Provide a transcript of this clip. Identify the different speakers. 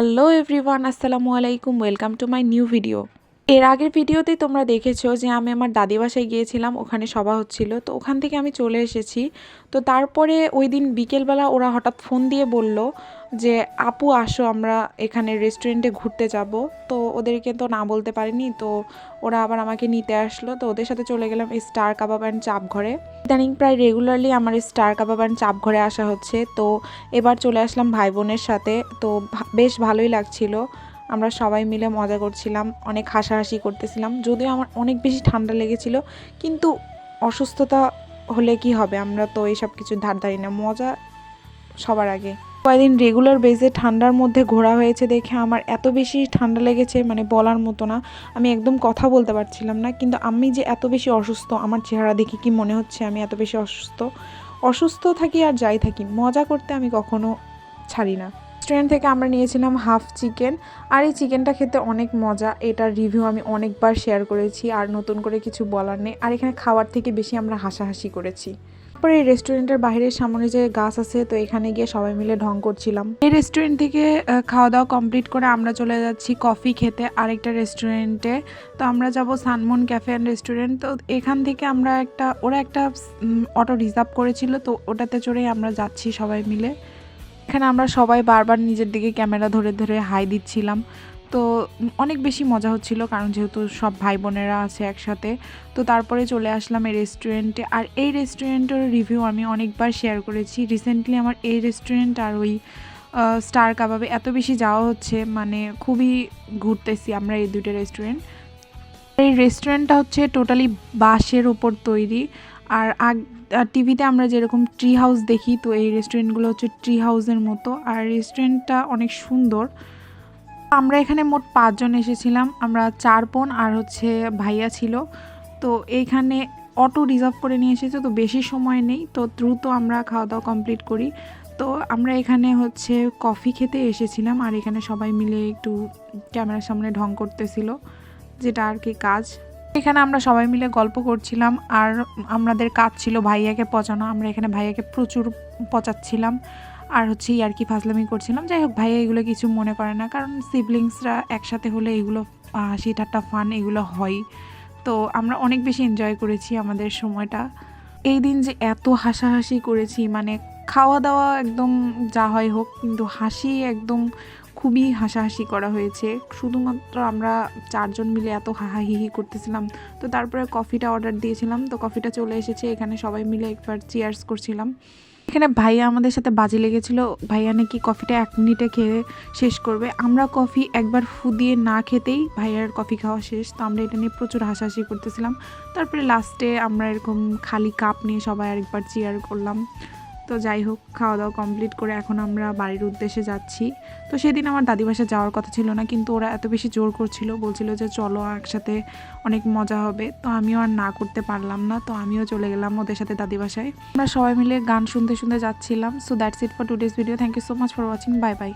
Speaker 1: Hello everyone আসসালামু আলাইকুম welcome to my new video এর আগের ভিডিওতেই তোমরা দেখেছ যে আমি আমার দাদি বাসায় গিয়েছিলাম, ওখানে সভা হচ্ছিল। তো ওখান থেকে আমি চলে এসেছি। তো তারপরে ওই দিন বিকেলবেলা ওরা হঠাৎ ফোন দিয়ে বলল যে, আপু, আসো, আমরা এখানে রেস্টুরেন্টে ঘুরতে যাব। তো ওদেরকে তো না বলতে পারিনি, তো ওরা আবার আমাকে নিতে আসলো। তো ওদের সাথে চলে গেলাম স্টার কাবাব অ্যান্ড চাপ ঘরে। ইদানিং প্রায় রেগুলারলি আমার স্টার কাবাব অ্যান্ড চাপ ঘরে আসা হচ্ছে। তো এবার চলে আসলাম ভাই বোনের সাথে। তো বেশ ভালোই লাগছিল। আমরা সবাই মিলে মজা করছিলাম, অনেক হাসাহাসি করতেছিলাম। যদিও আমার অনেক বেশি ঠান্ডা লেগেছিল, কিন্তু অসুস্থতা হলে কি হবে? আমরা তো এইসব কিছু ধার ধারি না। মজা সবার আগে। কয়েকদিন রেগুলার বেজে ঠান্ডার মধ্যে ঘোরা হয়েছে দেখে আমার এত বেশি ঠান্ডা লেগেছে মানে বলার মতো না। আমি একদম কথা বলতে পারছিলাম না, কিন্তু আমি যে এত বেশি অসুস্থ, আমার চেহারা দেখে কি মনে হচ্ছে আমি এত বেশি অসুস্থ? অসুস্থ থাকি আর যাই থাকি, মজা করতে আমি কখনো ছাড়ি না। রেস্টুরেন্ট থেকে আমরা নিয়েছিলাম হাফ চিকেন আর এই চিকেনটা খেতে অনেক মজা, এটার রিভিউ আমি অনেকবার শেয়ার করেছি, আর নতুন করে কিছু বলার নেই, আর এখানে খাওয়ার থেকে বেশি আমরা হাসাহাসি করেছি। তারপরে এই রেস্টুরেন্টের বাইরের সামনে যে গাছ আছে, তো এখানে গিয়ে সবাই মিলে ঢং করছিলাম। এই রেস্টুরেন্ট থেকে খাওয়া দাওয়া কমপ্লিট করে আমরা চলে যাচ্ছি কফি খেতে আরেকটা রেস্টুরেন্টে তো আমরা যাব সানমন ক্যাফে অ্যান্ড রেস্টুরেন্ট তো এখান থেকে আমরা একটা, ওরা একটা অটো রিজার্ভ করেছিল, তো ওটাতে চড়েই আমরা যাচ্ছি সবাই মিলে। এখানে আমরা সবাই বারবার নিজের দিকে ক্যামেরা ধরে ধরে হাই দিচ্ছিলাম। তো অনেক বেশি মজা হচ্ছিল, কারণ যেহেতু সব ভাই বোনেরা আছে একসাথে, তো তারপরে চলে আসলাম এই রেস্টুরেন্টে আর এই রেস্টুরেন্টের রিভিউ আমি অনেকবার শেয়ার করেছি। রিসেন্টলি আমার এই রেস্টুরেন্ট আর ওই স্টার কাবাবে এত বেশি যাওয়া হচ্ছে মানে খুবই ঘুরতেছি আমরা এই দুটো রেস্টুরেন্ট এই রেস্টুরেন্টটা হচ্ছে টোটালি বাঁশের ওপর তৈরি। আর আগ টিভিতে আমরা যেরকম ট্রি হাউস দেখি, তো এই রেস্টুরেন্টগুলো হচ্ছে ট্রি হাউসের মতো। আর রেস্টুরেন্টটা অনেক সুন্দর। আমরা এখানে মোট পাঁচজন এসেছিলাম। আমরা চার বোন আর হচ্ছে ভাইয়া ছিল। তো এইখানে অটো রিজার্ভ করে নিয়ে এসেছে, তো বেশি সময় নেই। তো দ্রুত আমরা খাওয়া দাওয়া কমপ্লিট করি। তো আমরা এখানে হচ্ছে কফি খেতে এসেছিলাম আর এখানে সবাই মিলে একটু ক্যামেরার সামনে ঢং করতেছিল, যেটা আর কি কাজ। এখানে আমরা সবাই মিলে গল্প করছিলাম আর আমাদের কাজ ছিল ভাইয়াকে পচানো। আমরা এখানে ভাইয়াকে প্রচুর পচাচ্ছিলাম। আর হচ্ছে আর কি ফাজলামি করছিলাম। যাই হোক, ভাইয়া এগুলো কিছু মনে করে না, কারণ সিবলিংসরা একসাথে হলে এগুলো হাসি, ঠাট্টা ফান এগুলো হয়। তো আমরা অনেক বেশি এনজয় করেছি আমাদের সময়টা। এই দিন যে এত হাসাহাসি করেছি মানে খাওয়া দাওয়া একদম যা হয় হোক, কিন্তু হাসি একদম খুবই হাসাহাসি করা হয়েছে। শুধুমাত্র আমরা চারজন মিলে এত হাহাহিহি করতেছিলাম। তো তারপরে কফিটা অর্ডার দিয়েছিলাম, তো কফিটা চলে এসেছে। এখানে সবাই মিলে একবার চিয়ার্স করছিলাম। এখানে ভাইয়া আমাদের সাথে বাজে লেগেছিল। ভাইয়া নাকি কফিটা এক মিনিটে খেয়ে শেষ করবে। আমরা কফি একবার ফু দিয়ে না খেতেই ভাইয়ার কফি খাওয়া শেষ। তো আমরা এটা নিয়ে প্রচুর হাসাহাসি করতেছিলাম। তারপরে লাস্টে আমরা এরকম খালি কাপ নিয়ে সবাই আরেকবার চেয়ার করলাম। তো যাই হোক খাওয়া দাওয়া কমপ্লিট করে এখন আমরা বাড়ির উদ্দেশ্যে যাচ্ছি। তো সেদিন আমার দাদি বাসা যাওয়ার কথা ছিল না, কিন্তু ওরা এত বেশি জোর করছিল, বলছিল যে চলো একসাথে অনেক মজা হবে। তো আমিও আর না করতে পারলাম না, তো আমিও চলে গেলাম ওদের সাথে দাদি বাসায়। আমরা সবাই মিলে গান শুনতে শুনতে যাচ্ছিলাম। So that's it for today's video thank you so much for watching bye bye